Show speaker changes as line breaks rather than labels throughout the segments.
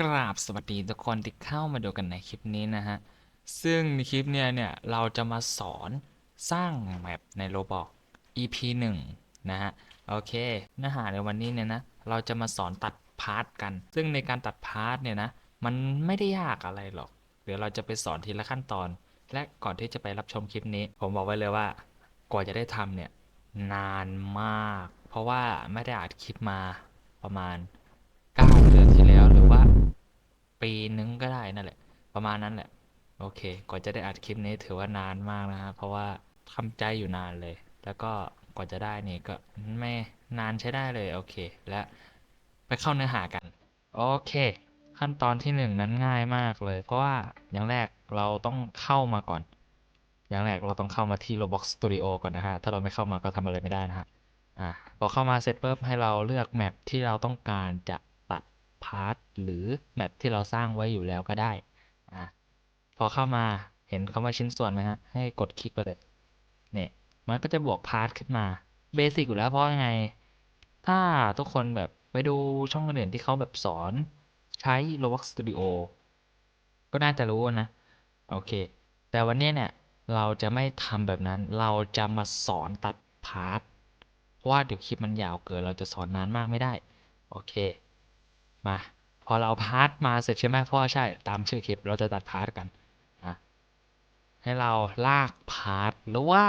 กราบสวัสดีทุกคนที่เข้ามาดูกันในคลิปนี้นะฮะ ซึ่งในคลิปเนี้ยเนี่ยเราจะมาสอนสร้างแมปใน Roblox EP 1 นะฮะ โอเคเนื้อหาในวันนี้เนี่ยนะ เราจะมาสอนตัดพาร์ทกัน ซึ่งในการตัดพาร์ทเนี่ยนะ มันไม่ได้ยากอะไรหรอก เดี๋ยวเราจะไปสอนทีละขั้นตอน และก่อนที่จะไปรับชมคลิปนี้ ผมบอกไว้เลยว่ากว่าจะได้ทำเนี่ยนานมาก เพราะว่าไม่ได้อัดคลิปมาประมาณ9เดือนที่แล้ว ปีนึงก็ได้นั่นแหละ ประมาณนั้นแหละ โอเคกว่าจะได้อัดคลิปนี้ถือว่านานมากนะฮะเพราะว่าทำใจอยู่นานเลย แล้วก็กว่าจะได้นี่ก็ไม่นานใช้ได้เลยโอเค และไปเข้าเนื้อหากัน โอเค ขั้นตอนที่หนึ่งนั้นง่ายมากเลย เพราะว่าอย่างแรกเราต้องเข้ามาก่อน อย่างแรกเราต้องเข้ามาที่ Roblox Studio ก่อนนะฮะ ถ้าเราไม่เข้ามาก็ทำอะไรไม่ได้นะฮะอะพอเข้ามาเสร็จปุ๊บให้เราเลือกแมปที่เราต้องการจะ พาร์ทหรือแมปที่เราสร้างไว้อยู่แล้วก็ได้อะพอเข้ามาเห็นคำว่าชิ้นส่วนไหมฮะ ให้กดคลิกไปเลยเนี่ยมันก็จะบวกพาร์ทขึ้นมาเบสิกอยู่แล้วเพราะยังไง ถ้าทุกคนแบบไปดูช่องอื่นที่เขาแบบสอนใช้ Roblox Studio ก็น่าจะรู้นะ โอเค แต่วันนี้เนี่ยเราจะไม่ทำแบบนั้น เราจะมาสอนตัดพาร์ท เพราะว่าเดี๋ยวคลิปมันยาวเกิน เราจะสอนนานมากไม่ได้ โอเค มา พอเราพาร์ทมาเสร็จใช่ไหมเพราะว่าใช่ตามชื่อคลิปเราจะตัดพาร์ทกันอะให้เราลากพาร์ทหรือว่า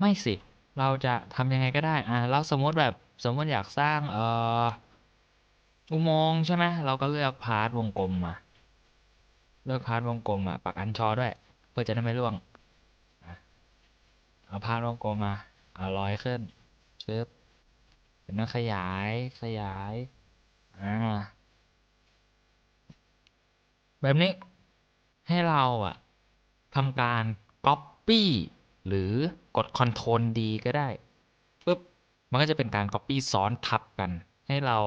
ไม่สิ เราจะทำยังไงก็ได้อะเราสมมติแบบสมมติอยากสร้างเอ่ออุโมงค์ใช่ไหมเราก็เลือกพาร์ทวงกลมมา เลือกพาร์ทวงกลมอะปักอันชอด้วย เพื่อจะได้ไม่ร่วงเอาพาร์ทวงกลมมาเอาร้อยขึ้นชึบเป็นต้องขยายขยาย อ่า แบบนี้ให้เราอะทำการ Copy หรือกด Ctrl D ก็ได้ปุ๊บมันก็จะเป็นการ Copy ซ้อนทับกัน ให้เรา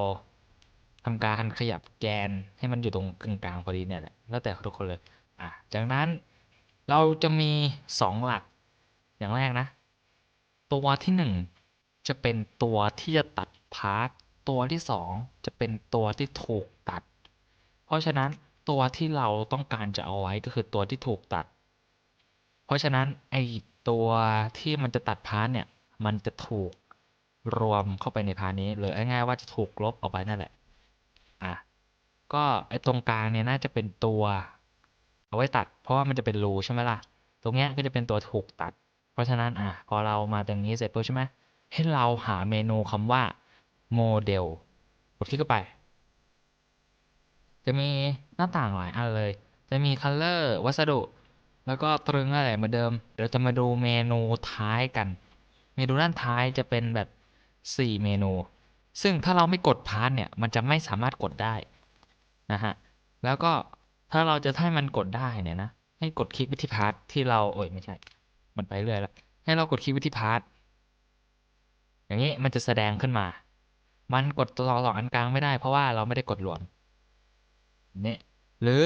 ทำการขยับแกนให้มันอยู่ตรงกึ่งกลางพอดีเนี่ยแหละแล้วแต่ทุกคนเลยอะจากนั้นเราจะมี 2 หลักอย่างแรกนะ ตัวที่ 1 จะเป็นตัวที่จะตัดพาร์ท ตัวที่ 2 จะเป็นตัวที่ถูกตัด เพราะฉะนั้นตัวที่เราต้องการจะเอาไว้ก็คือตัวที่ถูกตัด เพราะฉะนั้นไอตัวที่มันจะตัดพาร์ทเนี่ยมันจะถูกรวมเข้าไปในพาร์ทนี้หรือง่ายๆว่าจะถูกลบออกไปนั่นแหละอะก็ไอตรงกลางเนี่ยน่าจะเป็นตัวเอาไว้ตัด เพราะว่ามันจะเป็นรูใช่ไหมล่ะ ตรงเนี้ยก็จะเป็นตัวถูกตัด เพราะฉะนั้นอะพอเรามาตรงนี้เสร็จปุ๊บใช่ไหมให้เราหาเมนูคำว่า โมเดลกดคลิกเข้าไป จะมีหน้าต่างหลายอันเลย จะมี color วัสดุ แล้วก็ตรึงอะไรเหมือนเดิม เดี๋ยวจะมาดูเมนูท้ายกัน เมนูด้านท้ายจะเป็นแบบ 4 เมนู ซึ่งถ้าเราไม่กดพาร์ทเนี่ย มันจะไม่สามารถกดได้นะฮะ แล้วก็ถ้าเราจะให้มันกดได้เนี่ยนะ ให้กดคลิกไปที่พาร์ทที่เราโอ้ยไม่ใช่ มันไปเรื่อยแล้ว ให้เรากดคลิกไปที่พาร์ทอย่างนี้มันจะแสดงขึ้นมา มันกดตัวสองอันกลางไม่ได้เพราะว่าเราไม่ได้กดรวมเนี่ยหรือ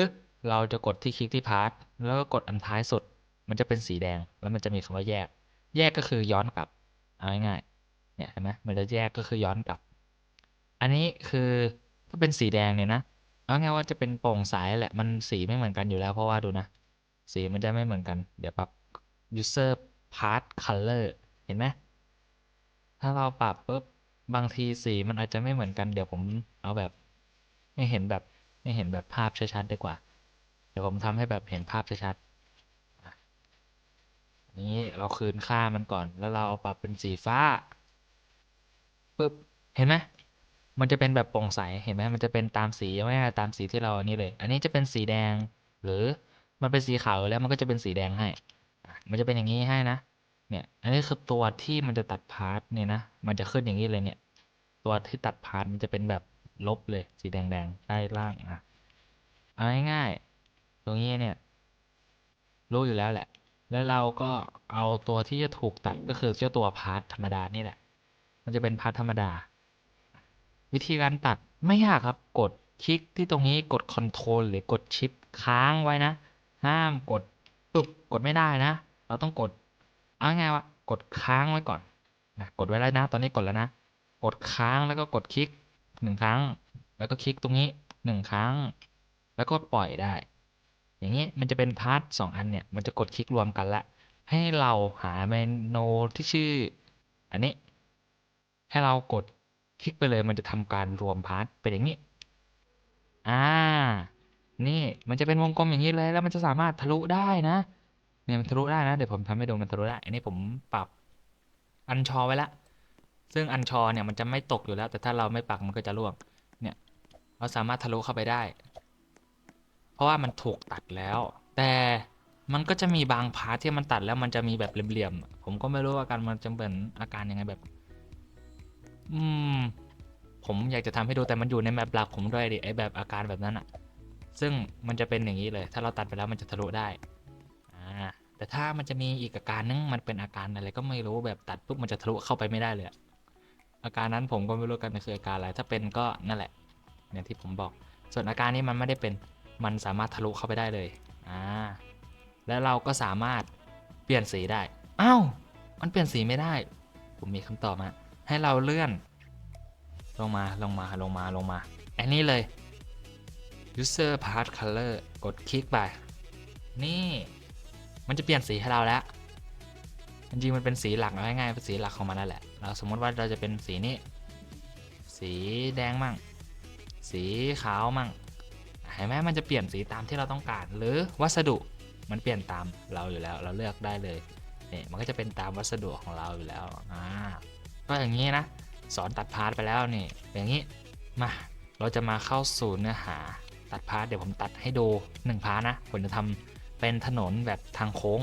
เราจะกดที่คลิกที่พาร์ทแล้วก็กดอันท้ายสุด มันจะเป็นสีแดงแล้วมันจะมีคำว่าแยก แยกก็คือย้อนกลับเอาง่ายๆเนี่ยเห็นไหมมันจะแยกก็คือย้อนกลับ อันนี้คือถ้าเป็นสีแดงเนี่ยนะเอาง่ายว่าจะเป็นโปร่งใสแหละมันสีไม่เหมือนกันอยู่แล้วเพราะว่าดูนะ สีมันจะไม่เหมือนกัน เดี๋ยวปรับ user part color เห็นไหมถ้าเราปรับปุ๊บ บางทีสีมันอาจจะไม่เหมือนกันเดี๋ยวผมเอาแบบให้เห็นแบบให้เห็นแบบภาพชัดๆดีกว่า เดี๋ยวผมทำให้แบบเห็นภาพชัดๆนี้เราคืนค่ามันก่อน แล้วเราปรับเป็นสีฟ้าปุ๊บเห็นไหมมันจะเป็นแบบโปร่งใสเห็นไหมมันจะเป็นตามสีไม่ใช่ตามสีที่เราอันนี้เลย อันนี้จะเป็นสีแดงหรือมันเป็นสีขาวแล้วมันก็จะเป็นสีแดงให้ มันจะเป็นอย่างนี้ให้นะ เนี่ย อันนี้คือตัวที่มันจะตัดพาร์ทเนี่ยนะ มันจะขึ้นอย่างนี้เลยเนี่ย ตัวที่ตัดพาร์ทมันจะเป็นแบบลบเลยสีแดงๆใต้ล่างอะเอาง่ายๆตรงนี้เนี่ย รู้อยู่แล้วแหละ แล้วเราก็เอาตัวที่จะถูกตัดก็คือเจ้าตัวพาร์ทธรรมดานี่แหละ มันจะเป็นพาร์ทธรรมดา วิธีการตัดไม่ยากครับกดคลิกที่ตรงนี้กดคอนโทรลหรือกดชิปค้างไว้นะ ห้ามกดปุ๊บกดไม่ได้นะ เราต้องกดเอาง่ายๆว่ากดค้างไว้ก่อนนะกดไว้แล้วนะ ตอนนี้กดแล้วนะ กดค้างแล้วก็กดคลิกหนึ่งครั้ง แล้วก็คลิกตรงนี้หนึ่งครั้ง แล้วก็ปล่อยได้ อย่างนี้มันจะเป็นพาร์ทสองอันเนี่ย มันจะกดคลิกรวมกันละ ให้เราหาเมนูที่ชื่อ อันนี้ ให้เรากดคลิกไปเลย มันจะทำการรวมพาร์ทเป็นอย่างนี้ อ่า นี่มันจะเป็นวงกลมอย่างนี้เลย แล้วมันจะสามารถทะลุได้นะ เนี่ยมันทะลุได้นะ เดี๋ยวผมทำให้ดูมันทะลุได้ อันนี้ผมปรับอันชอไว้ละ ซึ่งอันชอเนี่ยมันจะไม่ตกอยู่แล้ว แต่ถ้าเราไม่ปักมันก็จะร่วง เนี่ย เราสามารถทะลุเข้าไปได้ เพราะว่ามันถูกตัดแล้ว แต่มันก็จะมีบางพาร์ทที่มันตัดแล้วมันจะมีแบบเหลี่ยมๆ ผมก็ไม่รู้อาการมันจะเป็นอาการยังไงแบบ อืม ผมอยากจะทำให้ดูแต่มันอยู่ในแมปหลักผมด้วยดิไอแบบอาการแบบนั้นอะซึ่งมันจะเป็นอย่างนี้เลย ถ้าเราตัดไปแล้วมันจะทะลุได้ อ่า แต่ถ้ามันจะมีอีกอาการนึงมันเป็นอาการอะไรก็ไม่รู้แบบตัดปุ๊บมันจะทะลุเข้าไปไม่ได้เลย อาการนั้นผมก็ไม่รู้กันมันคืออาการอะไร ถ้าเป็นก็นั่นแหละเนี่ยที่ผมบอก ส่วนอาการนี้มันไม่ได้เป็น มันสามารถทะลุเข้าไปได้เลย อ่า แล้วเราก็สามารถเปลี่ยนสีได้ อ้าว มันเปลี่ยนสีไม่ได้ ผมมีคำตอบมาให้เราเลื่อน ลงมา ลงมา ลงมา ลงมา อันนี้เลย user path color กดคลิกไป นี่ มันจะเปลี่ยนสีให้เราแล้ว จริงๆมันเป็นสีหลักเอาง่ายๆเป็นสีหลักของมันนั่นแหละ เราสมมติว่าเราจะเป็นสีนี้ สีแดงมั่ง สีขาวมั่งเห็นไหมมันจะเปลี่ยนสีตามที่เราต้องการ หรือวัสดุมันเปลี่ยนตามเราอยู่แล้ว เราเลือกได้เลยเนี่ยมันก็จะเป็นตามวัสดุของเราอยู่แล้วอ่าก็อย่างนี้นะสอนตัดพาร์ทไปแล้วนี่อย่างนี้มาเราจะมาเข้าสู่เนื้อหาตัดพาร์ทเดี๋ยวผมตัดให้ดู1พาร์ทนะผมจะทำเป็นถนนแบบทางโค้ง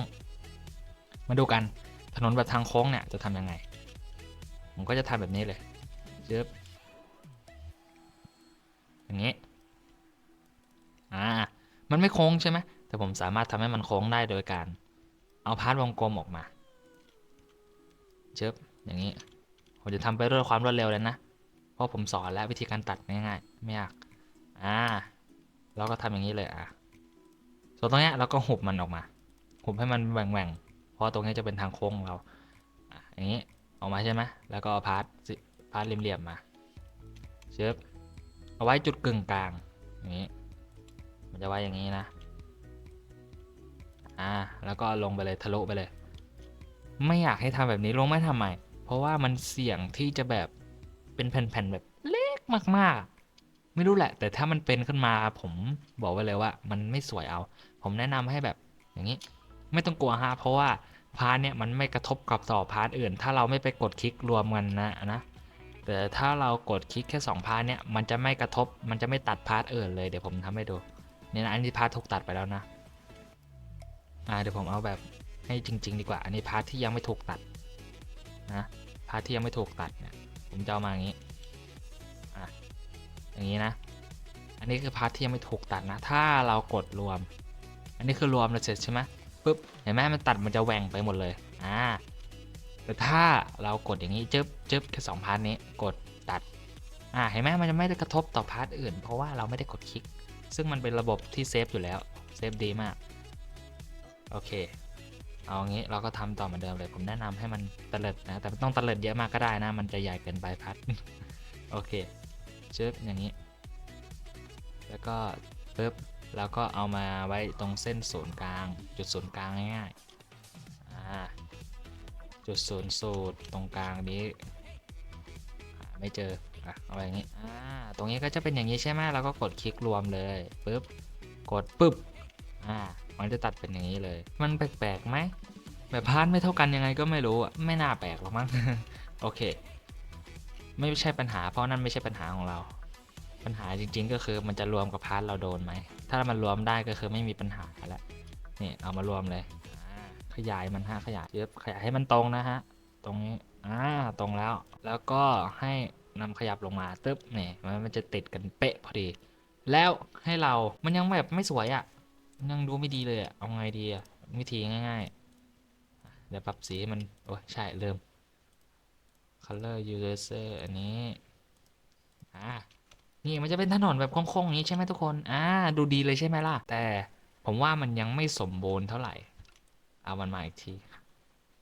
มาดูกัน ถนนแบบทางโค้งเนี่ยจะทำยังไง ผมก็จะทำแบบนี้เลยเจ็บอย่างนี้ อ่า มันไม่โค้งใช่ไหม แต่ผมสามารถทำให้มันโค้งได้โดยการ เอาพาร์ทวงกลมออกมาเจ็บอย่างนี้ ผมจะทำไปด้วยความรวดเร็วเลยนะ เพราะผมสอนแล้ววิธีการตัดง่ายๆ ไม่ยาก อ่า เราก็ทำอย่างนี้เลยอะ ส่วนตรงนี้เราก็หุบมันออกมา หุบให้มันแหว่งๆ เพราะตรงนี้จะเป็นทางโค้งของเราอะอย่างนี้ออกมาใช่ไหมแล้วก็พาร์ทสิพาร์ทเหลี่ยมๆมาเชิบเอาไว้จุดกึ่งกลางอย่างนี้ มันจะไว้อย่างนี้นะอ่าแล้วก็ลงไปเลยทะลุไปเลย ไม่อยากให้ทำแบบนี้ลงไม่ทำไมเพราะว่ามันเสี่ยงที่จะแบบเป็นแผ่นๆแบบเล็กมากๆ ไม่รู้แหละ แต่ถ้ามันเป็นขึ้นมาผมบอกไว้เลยว่า มันไม่สวยเอา ผมแนะนำให้แบบอย่างนี้ ไม่ต้องกลัวฮะเพราะว่าพาร์ทเนี่ยมันไม่กระทบกับต่อพาร์ทอื่น ถ้าเราไม่ไปกดคลิกรวมกันนะนะแต่ถ้าเรากดคลิกแค่2พาร์ทเนี่ยมันจะไม่กระทบมันจะไม่ตัดพาร์ทอื่นเลยเดี๋ยวผมทำให้ดูเนี่ยนะอันนี้พาร์ทถูกตัดไปแล้วนะอ่าเดี๋ยวผมเอาแบบให้จริง ๆ ดีกว่า อันนี้พาร์ทที่ยังไม่ถูกตัดนะพาร์ทที่ยังไม่ถูกตัดเนี่ยผมจะเอามาอย่างนี้อะอย่างนี้นะ อันนี้คือพาร์ทที่ยังไม่ถูกตัดนะ ถ้าเรากดรวม อันนี้คือรวมแล้วเสร็จใช่ไหม ปุ๊บเห็นไหมมันตัดมันจะแหว่งไปหมดเลยอ่าแต่ถ้าเรากดอย่างนี้จึ๊บจึ๊บแค่สองพาร์ทนี้กดตัดอ่าเห็นไหมมันจะไม่ได้กระทบต่อพาร์ทอื่น เพราะว่าเราไม่ได้กดคลิก ซึ่งมันเป็นระบบที่เซฟอยู่แล้วเซฟดีมากโอเคเอางี้เราก็ทำต่อเหมือนเดิมเลยผมแนะนำให้มันตะเลิดนะ แต่ต้องตะเลิดเยอะมากก็ได้นะ มันจะใหญ่เกินไปพัด โอเคชึบอย่างนี้ แล้วก็ปึ๊บ แล้วก็เอามาไว้ตรงเส้นศูนย์กลาง จุดศูนย์กลางง่ายๆจุดศูนย์สูตรตรงกลางนี้ไม่เจออะเอาไว้อย่างนี้อ่าตรงนี้ก็จะเป็นอย่างนี้ใช่ไหมเราก็กดคลิกรวมเลยปึ๊บกดปึ๊บอ่ามันจะตัดเป็นอย่างนี้เลย มันแปลกๆไหมแบบพาร์ทไม่เท่ากันยังไงก็ไม่รู้อะไม่น่าแปลกหรอกมั้งโอเค ไม่ใช่ปัญหาเพราะนั่นไม่ใช่ปัญหาของเรา ปัญหาจริง ๆ ก็คือมันจะรวมกับพาร์ทเราโดนไหม ถ้ามันรวมได้ก็คือไม่มีปัญหาแล้วนี่เอามารวมเลยขยายมันฮะขยายเยอะขยายให้มันตรงนะฮะ ตรงนี้อ่าตรงแล้ว แล้วก็ให้นำขยับลงมาตึ๊บนี่มันมันจะติดกันเป๊ะพอดี แล้วให้เรามันยังแบบไม่สวยอะ่ะยังดูไม่ดีเลยอะ่ะเอาไงดีอะ่ะวิธีง่ายๆเดี๋ยวปรับสีให้มันโอ้ใช่เริ่ม color user อันนี้อ่า นี่มันจะเป็นถนนแบบโค้งๆอย่างนี้ใช่ไหมทุกคนอ่าดูดีเลยใช่ไหมล่ะ แต่ผมว่ามันยังไม่สมบูรณ์เท่าไหร่ เอามันมาอีกที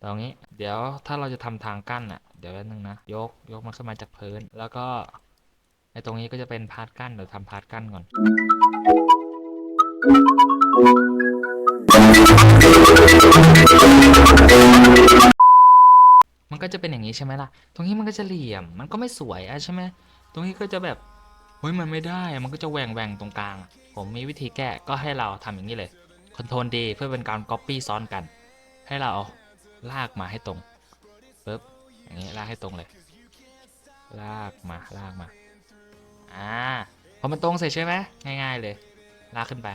ตรงนี้ เดี๋ยวถ้าเราจะทำทางกั้นอะ เดี๋ยวแป๊บนึงนะ ยกยกมันขึ้นมาจากพื้น แล้วก็ไอ้ตรงนี้ก็จะเป็นพาร์ทกั้นเดี๋ยวทำพาร์ทกั้นก่อนมันก็จะเป็นอย่างนี้ใช่ไหมล่ะ ตรงนี้มันก็จะเหลี่ยม มันก็ไม่สวยอะใช่ไหม ตรงนี้ก็จะแบบ เฮ้ยมันไม่ได้มันก็จะแหว่งแหว่งตรงกลาง ผมมีวิธีแก้ก็ให้เราทำอย่างนี้เลยคอนโทรลดีเพื่อเป็นการ Copy ซ้อนกัน ให้เราเอาลากมาให้ตรงปึ๊บอย่างนี้ลากให้ตรงเลย ลากมาลากมาอ่าพอมันตรงเสร็จใช่ไหมง่าย ๆเลย ลากขึ้นไป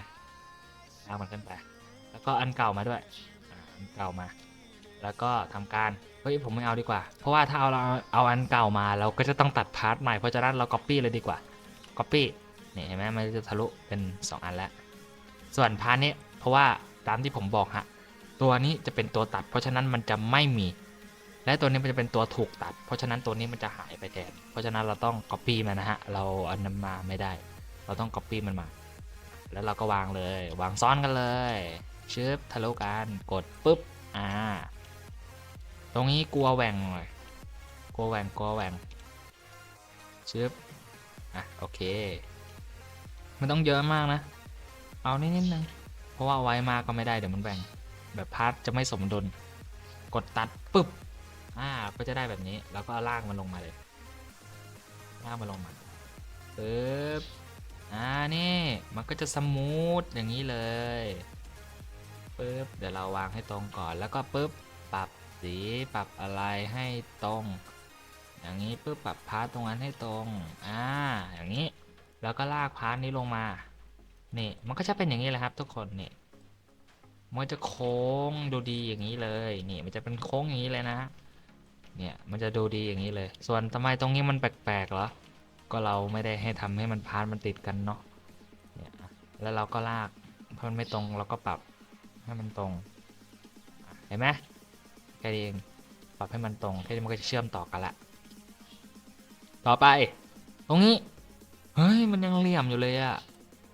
ลากมันขึ้นไป แล้วก็อันเก่ามาด้วยอ,อันเก่ามา แล้วก็ทำการเฮ้ยผมไม่เอาดีกว่า เพราะว่าถ้าเอาเราเอาอันเก่ามาเราก็จะต้องตัดพาร์ทใหม่เพราะฉะนั้นเรา Copy เลยดีกว่า Copy นี่เห็นไหมมันจะทะลุเป็น 2 อันแล้ว ส่วนพาร์ทนี้เพราะว่าตามที่ผมบอกฮะตัวนี้จะเป็นตัวตัด เพราะฉะนั้นมันจะไม่มี และตัวนี้มันจะเป็นตัวถูกตัด เพราะฉะนั้นตัวนี้มันจะหายไปแทน เพราะฉะนั้นเราต้อง Copy มันนะฮะเราเอานำมาไม่ได้ เราต้อง Copy มันมา แล้วเราก็วางเลย วางซ้อนกันเลยชึบทะลุกันกดปุ๊บอ่าตรงนี้กลัวแหว่งหน่อยกลัวแหว่งกลัวแหว่งชึบ อะโอเคไม่ต้องเยอะมากนะ เอานิดนิดนึงเพราะว่าเอาไว้มากก็ไม่ได้เดี๋ยวมันแบ่ง แบบพาร์ทจะไม่สมดุล กดตัดปุ๊บ อ่า ก็จะได้แบบนี้ แล้วก็ลากมันลงมาเลยลากมันลงมาปึ๊บ อ่านี่มันก็จะสมูทอย่างนี้เลยปึ๊บ เดี๋ยวเราวางให้ตรงก่อน แล้วก็ปึ๊บ ปรับสี ปรับอะไรให้ตรง อย่างนี้ปึ๊บปรับพาร์ทตรงนั้นให้ตรง อ่า อย่างนี้ แล้วก็ลากพาร์ทนี้ลงมา นี่ มันก็จะเป็นอย่างนี้แหละครับ ทุกคนนี่ มันจะโค้งดูดีอย่างนี้เลย นี่ มันจะเป็นโค้งอย่างนี้เลยนะ เนี่ย มันจะดูดีอย่างนี้เลย ส่วนทำไมตรงนี้มันแปลกๆเหรอ ก็เราไม่ได้ให้ทำให้มันพาร์ทมันติดกันเนาะ เนี่ย แล้วเราก็ลากเพอมันไม่ตรงเราก็ปรับให้มันตรง เห็นไหมแค่เอง ปรับให้มันตรงแค่นี้มันก็จะเชื่อมต่อกันละ ต่อไป ตรงนี้ เฮ้ย มันยังเหลี่ยมอยู่เลยอะ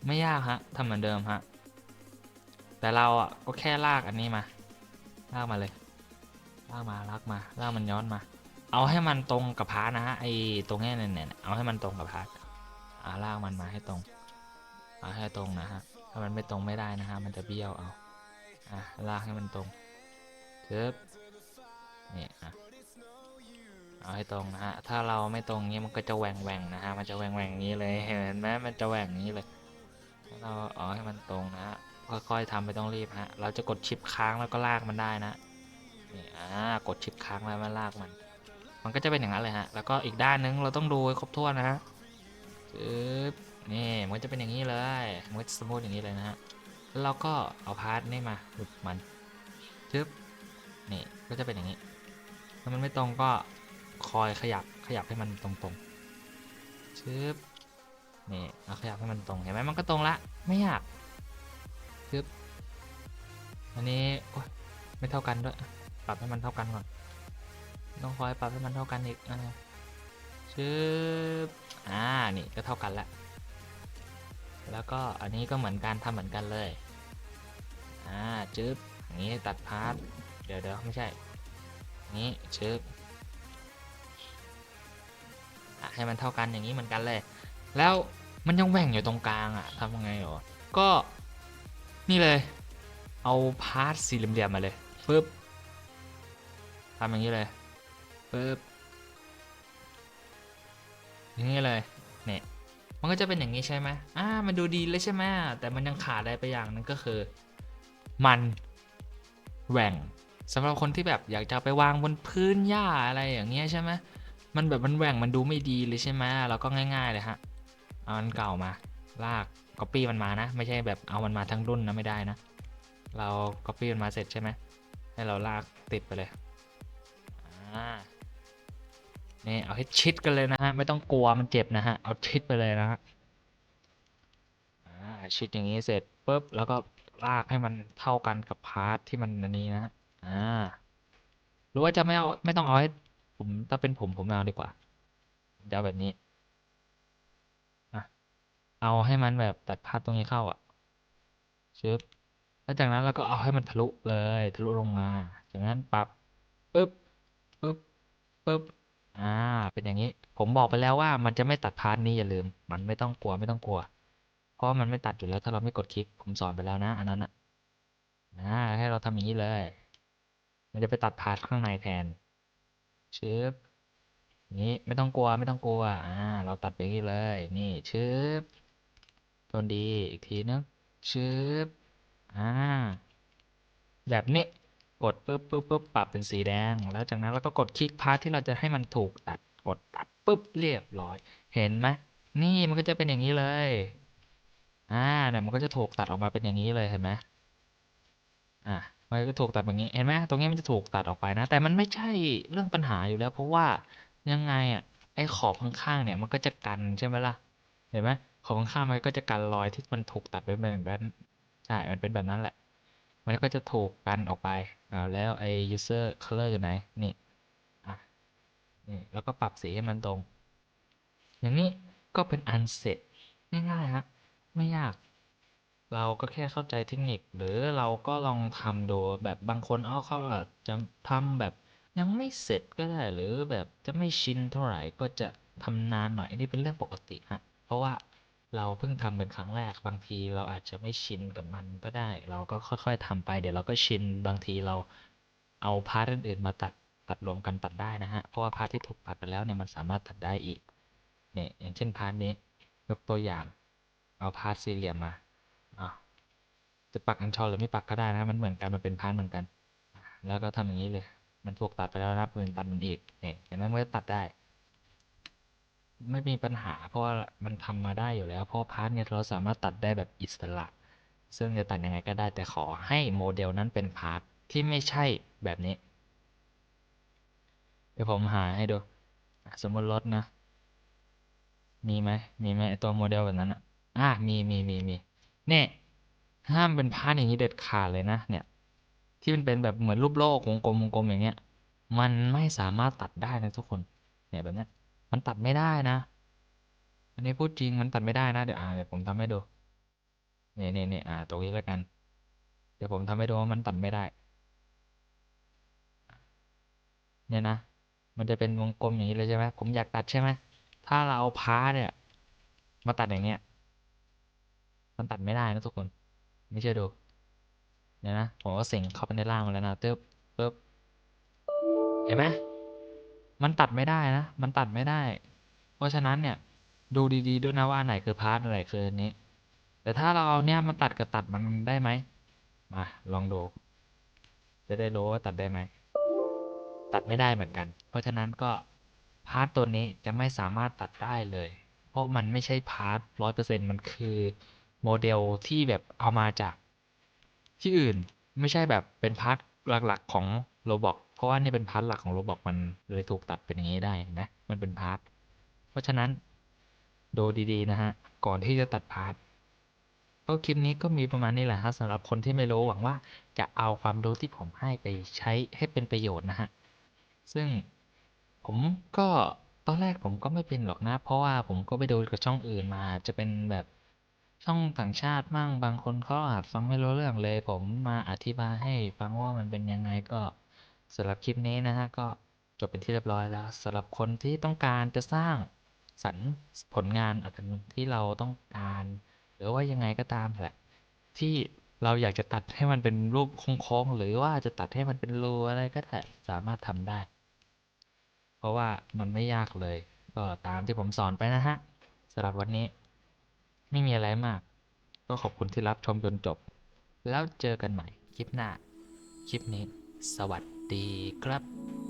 ไม่ยากฮะทำเหมือนเดิมฮะ แต่เราอะก็แค่ลากอันนี้มา ลากมาเลย ลากมาลากมาลากมันย้อนมา เอาให้มันตรงกับพาร์ทนะฮะไอ้ตรงเนี้ยเนี่ยเอาให้มันตรงกับพาร์ทอ่าลากมันมาให้ตรงเอาให้ตรงนะฮะถ้ามันไม่ตรงไม่ได้นะฮะมันจะเบี้ยวเอาอะลากให้มันตรงเึบนี่อะ เอาให้ตรงนะฮะ ถ้าเราไม่ตรงนี้มันก็จะแหว่งแหว่งนะฮะ มันจะแหว่งแหว่งนี้เลย เห็นไหมมันจะแหว่งนี้เลยถ้าเราเอาให้มันตรงนะฮะ ค่อยๆทำไม่ต้องรีบฮะ เราจะกดชิปค้างแล้วก็ลากมันได้นะ นี่อ่ากดชิปค้างแล้วมันลากมัน มันก็จะเป็นอย่างนั้นเลยฮะ แล้วก็อีกด้านนึงเราต้องดูครบถ้วนนะฮะปึ๊บนี่มันจะเป็นอย่างนี้เลยมันจะสมูทอย่างนี้เลยนะฮะ แล้วเราก็เอาพาร์ทนี่มาหลุดมันจึ๊บนี่ก็จะเป็นอย่างนี้ ถ้ามันไม่ตรงก็ คอยขยับขยับให้มันตรงๆชึบนี่เอาขยับให้มันตรงเห็นไหมมันก็ตรงละไม่ยากชึบอันนี้โอ๊ยไม่เท่ากันด้วยปรับให้มันเท่ากันก่อนต้องคอยปรับให้มันเท่ากันอีกอ่าชึบอ่านี่ก็เท่ากันละแล้วก็อันนี้ก็เหมือนกันทำเหมือนกันเลยอ่าจึ๊บอย่างนี้ตัดพาร์ทเดี๋ยวเดี๋ยวไม่ใช่นี้ชึบ ให้มันเท่ากันอย่างนี้เหมือนกันเลย แล้วมันยังแหว่งอยู่ตรงกลางอะทำยังไงหรอ ก็นี่เลย เอาพาร์ทสี่เหลี่ยมๆมาเลยปึ๊บทำอย่างนี้เลยปึ๊บอย่างนี้เลยเนี่ยมันก็จะเป็นอย่างนี้ใช่ไหมอ่า มันดูดีเลยใช่ไหมแต่มันยังขาดอะไรไปอย่างนึงก็คือ มันแหว่งสำหรับคนที่แบบอยากจะไปวางบนพื้นหญ้าอะไรอย่างเงี้ยใช่ไหม มันแบบมันแหว่งมันดูไม่ดีเลยใช่ไหมเราก็ง่ายๆเลยฮะเอาอันเก่ามา ลาก copy มันมานะ ไม่ใช่แบบเอามันมาทั้งรุ่นนะไม่ได้นะ เรา copy มันมาเสร็จใช่ไหมให้เราลากติดไปเลยอ่านี่เอาให้ชิดกันเลยนะฮะไม่ต้องกลัวมันเจ็บนะฮะเอาชิดไปเลยนะฮะอ่าชิดอย่างนี้เสร็จปุ๊บแล้วก็ลากให้มันเท่ากันกับพาร์ทที่มันอันนี้นะฮะอ่าหรือว่าจะไม่เอาไม่ต้องเอาให้ ผมถ้าเป็นผมผมเอาดีกว่าเอาแบบนี้อะเอาให้มันแบบตัดพาร์ทตรงนี้เข้าอะชึบแล้วจากนั้นเราก็เอาให้มันทะลุเลยทะลุลงมาจากนั้นปรับปึ๊บปึ๊บปึ๊บอ่า เป็นอย่างนี้ ผมบอกไปแล้วว่ามันจะไม่ตัดพาร์ทนี้อย่าลืม มันไม่ต้องกลัวไม่ต้องกลัว เพราะมันไม่ตัดอยู่แล้วถ้าเราไม่กดคลิก ผมสอนไปแล้วนะ อันนั้นอะนะให้เราทำอย่างนี้เลย มันจะไปตัดพาร์ทข้างในแทน ชชึบนี้ไม่ต้องกลัวไม่ต้องกลัวอ่าเราตัดไปนี้เลย นี่ชึบต้นดีอีกทีนึงชึบอ่าแบบนี้กดปุ๊บปุ๊บปุ๊บปรับเป็นสีแดง แล้วจากนั้นเราก็กดคลิกพาร์ทที่เราจะให้มันถูกตัดกดตัดปุ๊บเรียบร้อย เห็นไหมนี่มันก็จะเป็นอย่างนี้เลยอ่าเนี่ยมันก็จะถูกตัดออกมาเป็นอย่างนี้เลยเห็นไหมอะ มันก็ถูกตัดแบบนี้เห็นไหมตรงนี้มันจะถูกตัดออกไปนะ แต่มันไม่ใช่เรื่องปัญหาอยู่แล้ว เพราะว่ายังไงอะไอ้ขอบข้างๆเนี่ยมันก็จะกันใช่ไหมล่ะเห็นไหมขอบข้างๆมันก็จะกันรอยที่มันถูกตัดไปแบบนั้นใช่มันเป็นแบบนั้นแหละ มันก็จะถูกกันออกไปอ่าแล้วไอ้ user color อยู่ไหนนี่อะนี่แล้วก็ปรับสีให้มันตรง อย่างนี้ก็เป็นอันเสร็จง่ายๆฮะไม่ยาก เราก็แค่เข้าใจเทคนิค หรือเราก็ลองทำดูแบบบางคนเอาเขาอาจจะทำแบบยังไม่เสร็จก็ได้หรือแบบจะไม่ชินเท่าไหร่ก็จะทำนานหน่อยนนี้เป็นเรื่องปกติฮะเพราะว่าเราเพิ่งทำเป็นครั้งแรกบางทีเราอาจจะไม่ชินกับมันก็ได้ เราก็ค่อยๆทำไป เดี๋ยวเราก็ชินบางทีเราเอาพาร์ทอื่นๆมาตัดตัดรวมกันตัดได้นะฮะเพราะว่าพาร์ทที่ถูกตัดไปแล้วเนี่ยมันสามารถตัดได้อีกเนี่ยอย่างเช่นพาร์ทนี้ยกตัวอย่างเอาพาร์ทสี่เหลี่ยมมา จะปักอันชอนหรือไม่ปักก็ได้นะ มันเหมือนกันมันเป็นพาร์ทเหมือนกัน แล้วก็ทำอย่างนี้เลย มันถูกตัดไปแล้วนะเป็นตัดมันอีกเนี่ยเห็นไหมมันก็ตัดได้ ไม่มีปัญหา เพราะว่ามันทำมาได้อยู่แล้ว เพราะพาร์ทเนี่ยเราสามารถตัดได้แบบอิสระ ซึ่งจะตัดยังไงก็ได้ แต่ขอให้โมเดลนั้นเป็นพาร์ทที่ไม่ใช่แบบนี้ เดี๋ยวผมหาให้ดู สมมติรถนะ มีไหมมีไหมตัวโมเดลแบบนั้นอะอะมีมีมีมี เนี่ยห้ามเป็นพาร์ทอย่างนี้เด็ดขาดเลยนะเนี่ย ที่มันเป็นแบบเหมือนรูปโลกวงกลมวงกลมอย่างเงี้ย มันไม่สามารถตัดได้นะทุกคน เนี่ยแบบเนี้ย มันตัดไม่ได้นะ อันนี้พูดจริงมันตัดไม่ได้นะเดี๋ยวอ่าเดี๋ยวผมทำให้ดูเนี่ยเนี่ยเนี่ยอ่า ตรงนี้แล้วกัน เดี๋ยวผมทำให้ดูว่ามันตัดไม่ได้ เนี่ยนะมันจะเป็นวงกลมอย่างนี้เลยใช่ไหมผมอยากตัดใช่ไหมถ้าเราเอาพาร์ทเนี่ย มาตัดอย่างเงี้ย มันตัดไม่ได้นะทุกคน ไม่เชื่อดูเดี๋ยนะ ผมก็เสียงเข้าไปในร่างมันแล้วนะตึ๊บปึ๊บเห็นไหมมันตัดไม่ได้นะ มันตัดไม่ได้ เพราะฉะนั้นเนี่ย ดูดีๆด้วยนะว่าไหนคือพาร์ทอันไหนคืออันนี้ แต่ถ้าเราเอาเนี่ยมาตัดกับตัดมันได้ไหมมาลองดู จะได้รู้ว่าตัดได้ไหม ตัดไม่ได้เหมือนกัน เพราะฉะนั้นก็พาร์ทตัวนี้จะไม่สามารถตัดได้เลย เพราะมันไม่ใช่พาร์ทร้อยเปอร์เซ็นต์มันคือ โมเดลที่แบบเอามาจาก ที่อื่นไม่ใช่แบบเป็นพาร์ทหลักๆของโรบอกเพราะว่านี่เป็นพาร์ทหลักของโรบอกมันเลยถูกตัดเป็นอย่างนี้ได้นไหมมันเป็นพาร์ทเพราะฉะนั้นดูดีๆนะฮะ ก่อนที่จะตัดพาร์ทก็คลิปนี้ก็มีประมาณนี้แหละฮะสำหรับคนที่ไม่รู้หวังว่าจะเอาความรู้ที่ผมให้ไปใช้ให้เป็นประโยชน์นะฮะ ซึ่งผมก็ตอนแรกผมก็ไม่เป็นหรอกนะ เพราะว่าผมก็ไปดูกับช่องอื่นมาจะเป็นแบบ ช่องต่างชาติมั่งบางคนเขาอาจฟังไม่รู้เรื่องเลย ผมมาอธิบายให้ฟังว่ามันเป็นยังไงก็สำหรับคลิปนี้นะฮะก็จบเป็นที่เรียบร้อยแล้วสำหรับคนที่ต้องการจะสร้างสรรผลงานอะไรที่เราต้องการ หรือว่ายังไงก็ตามแหละ ที่เราอยากจะตัดให้มันเป็นรูปโค้งๆหรือว่าจะตัดให้มันเป็นรูอะไรก็ได้สามารถทำได้ เพราะว่ามันไม่ยากเลย ก็ตามที่ผมสอนไปนะฮะสำหรับวันนี้ ไม่มีอะไรมาก ก็ขอบคุณที่รับชมจนจบ แล้วเจอกันใหม่คลิปหน้า คลิปนี้ สวัสดีครับ